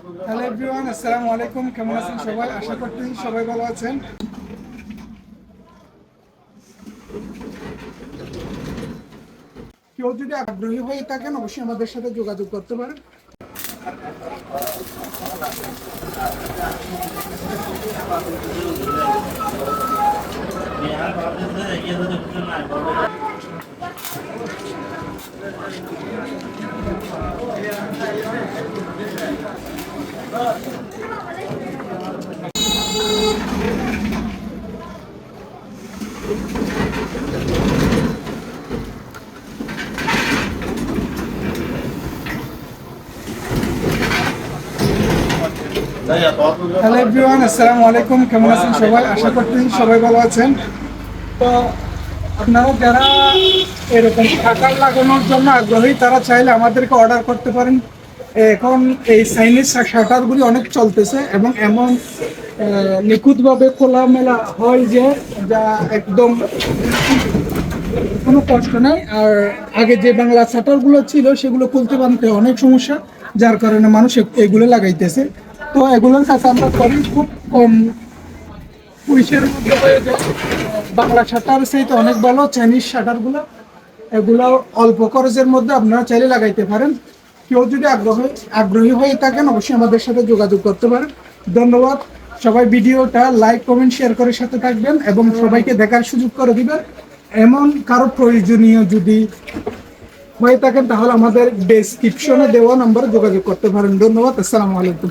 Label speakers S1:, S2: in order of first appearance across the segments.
S1: Hello everyone আসসালামু আলাইকুম কেমন আছেন সবাই আশা করছি সবাই ভালো আছেন? কেউ যদি আগ্রহী হয়ে থাকেন, অবশ্যই আমাদের সাথে যোগাযোগ করতে পারেন। হ্যালো এভরিওয়ান আসসালামু আলাইকুম কেমন আছেন সবাই? আশা করছি সবাই ভালো আছেন। তো আপনারা যারা এরকম শাটার লাগানোর জন্য আগ্রহী, তারা চাইলে আমাদেরকে অর্ডার করতে পারেন। এখন এই চাইনিজ শাটারগুলি অনেক চলতেছে এবং এমন নিখুঁতভাবে খোলামেলা হয় যে যা একদম কোনো কষ্ট নাই। আর আগে যে বাংলা শাটারগুলো ছিল সেগুলো খুলতে বানতে অনেক সমস্যা, যার কারণে মানুষ এগুলো লাগাইতেছে। তো এগুলোর কাছে আমরা করি খুব কম পয়সার মধ্যে বাংলা শাটার সেই তো অনেক ভালো, চাইনিজ শাটারগুলো এগুলো অল্প খরচের মধ্যে আপনারা চাইলে লাগাইতে পারেন। কেউ যদি আগ্রহী আগ্রহী হয়ে থাকেন, অবশ্যই আমাদের সাথে যোগাযোগ করতে পারেন। ধন্যবাদ। সবাই ভিডিওটা লাইক কমেন্ট শেয়ার করে সাথে থাকবেন এবং সবাইকে দেখার সুযোগ করে দিবেন। এমন কারও প্রয়োজনীয় যদি হয়ে থাকেন, তাহলে আমাদের ডেসক্রিপশনে দেওয়া নম্বরে যোগাযোগ করতে পারেন। ধন্যবাদ। আসসালামু আলাইকুম।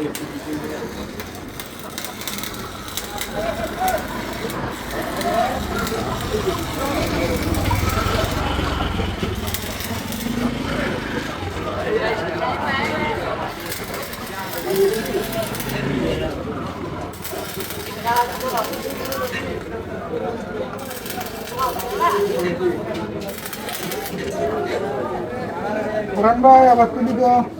S1: Kurang baik waktu juga.